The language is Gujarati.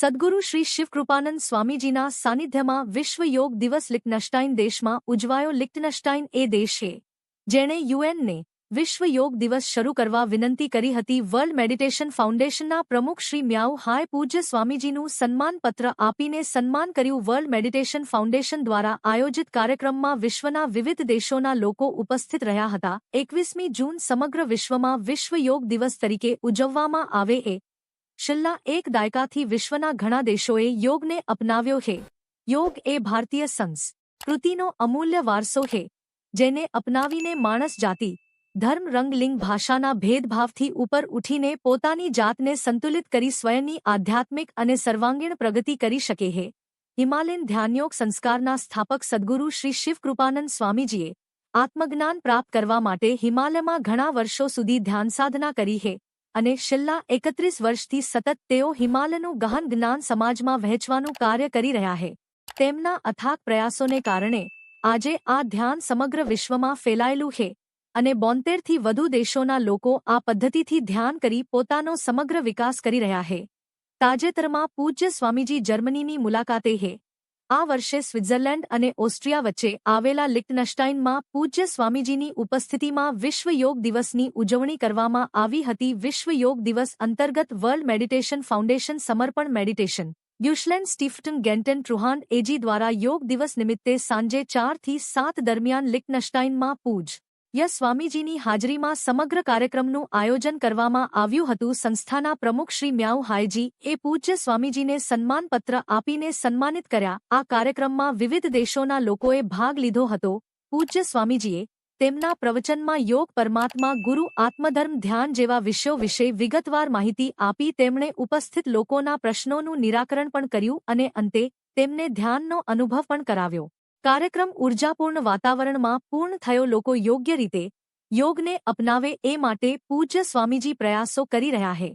સદગુરુ શ્રી શિવકૃપાનંદ સ્વામીજીના સાનિધ્યમાં વિશ્વ યોગ દિવસ લિક્ટનસ્ટાઇન દેશમાં ઉજવાયો લિક્ટનસ્ટાઇન એ દેશ છે. જેણે યુએનને વિશ્વ યોગ દિવસ શરૂ કરવા વિનંતી કરી હતી. વર્લ્ડ મેડિટેશન ફાઉન્ડેશનના પ્રમુખ શ્રી મ્યાઉ હાય પૂજ્ય સ્વામીજીનું સન્માનપત્ર આપીને સન્માન કર્યું. વર્લ્ડ મેડિટેશન ફાઉન્ડેશન દ્વારા આયોજિત કાર્યક્રમમાં વિશ્વના વિવિધ દેશોના લોકો ઉપસ્થિત રહ્યા હતા. એકવીસમી જૂન સમગ્ર વિશ્વમાં વિશ્વ યોગ દિવસ તરીકે ઉજવવામાં આવે એ છેલ્લા એક દાયકાથી વિશ્વના ઘણા દેશોએ યોગને અપનાવ્યો છે યોગ એ ભારતીય સંસ્કૃતિનો અમૂલ્ય વારસો છે જેને અપનાવીને માણસ જાતિ, ધર્મ, રંગ, લિંગ, ભાષાના ભેદભાવથી ઉપર ઉઠીને પોતાની જાતને સંતુલિત કરી સ્વયંની આધ્યાત્મિક અને સર્વાંગીણ પ્રગતિ કરી શકે હે. હિમાલયન ધ્યાનયોગ સંસ્કારના સ્થાપક સદગુરુ શ્રી શિવકૃપાનંદ સ્વામીજીએ આત્મજ્ઞાન પ્રાપ્ત કરવા માટે હિમાલયમાં ઘણા વર્ષો સુધી ધ્યાન સાધના કરી હે. અને છેલ્લા એકત્રીસ વર્ષથી સતત તેઓ હિમાલયનું ગહન જ્ઞાન સમાજમાં વહેંચવાનું કાર્ય કરી રહ્યા છે. તેમના અથાક પ્રયાસોને કારણે આજે આ ધ્યાન સમગ્ર વિશ્વમાં ફેલાયેલું છે અને બોતેરથી વધુ દેશોના લોકો આ પદ્ધતિથી ધ્યાન કરી પોતાનો સમગ્ર વિકાસ કરી રહ્યા છે. તાજેતરમાં પૂજ્ય સ્વામીજી જર્મનીની મુલાકાતે હે. આ વર્ષે સ્વિટ્ઝરલેન્ડ અને ઓસ્ટ્રિયા વચ્ચે આવેલા લિક્ટનસ્ટાઇનમાં પૂજ્ય સ્વામીજીની ઉપસ્થિતિમાં વિશ્વ યોગ દિવસની ઉજવણી કરવામાં આવી હતી. વિશ્વ યોગ દિવસ અંતર્ગત world meditation foundation Samarpan meditation ગ્યુશલેન્ડ સ્ટીફટન ગેન્ટન ટ્રુહાન એજી દ્વારા યોગ દિવસ નિમિત્તે સાંજે ચારથી સાત દરમિયાન લિક્ટનસ્ટાઇનમાં પૂજ યસ સ્વામીજીની હાજરીમાં સમગ્ર કાર્યક્રમનું આયોજન કરવામાં આવ્યું હતું. સંસ્થાના પ્રમુખ શ્રી મ્યાઉ હાયજી એ પૂજ્ય સ્વામીજીને સન્માનપત્ર આપીને સન્માનિત કર્યા. આ કાર્યક્રમમાં વિવિધ દેશોના લોકોએ ભાગ લીધો હતો. પૂજ્ય સ્વામીજીએ તેમના પ્રવચનમાં યોગ પરમાત્મા ગુરુ આત્મધર્મ ધ્યાન જેવા વિષયો વિશે વિગતવાર માહિતી આપી તેમણે ઉપસ્થિત લોકોના પ્રશ્નોનું નિરાકરણ પણ કર્યું અને અંતે તેમને ધ્યાનનો અનુભવ પણ કરાવ્યો. કાર્યક્રમ ઉર્જાપૂર્ણ વાતાવરણમાં પૂર્ણ થયો લોકો યોગ્ય રીતે યોગને અપનાવે એ માટે પૂજ્ય સ્વામીજી પ્રયાસો કરી રહ્યા છે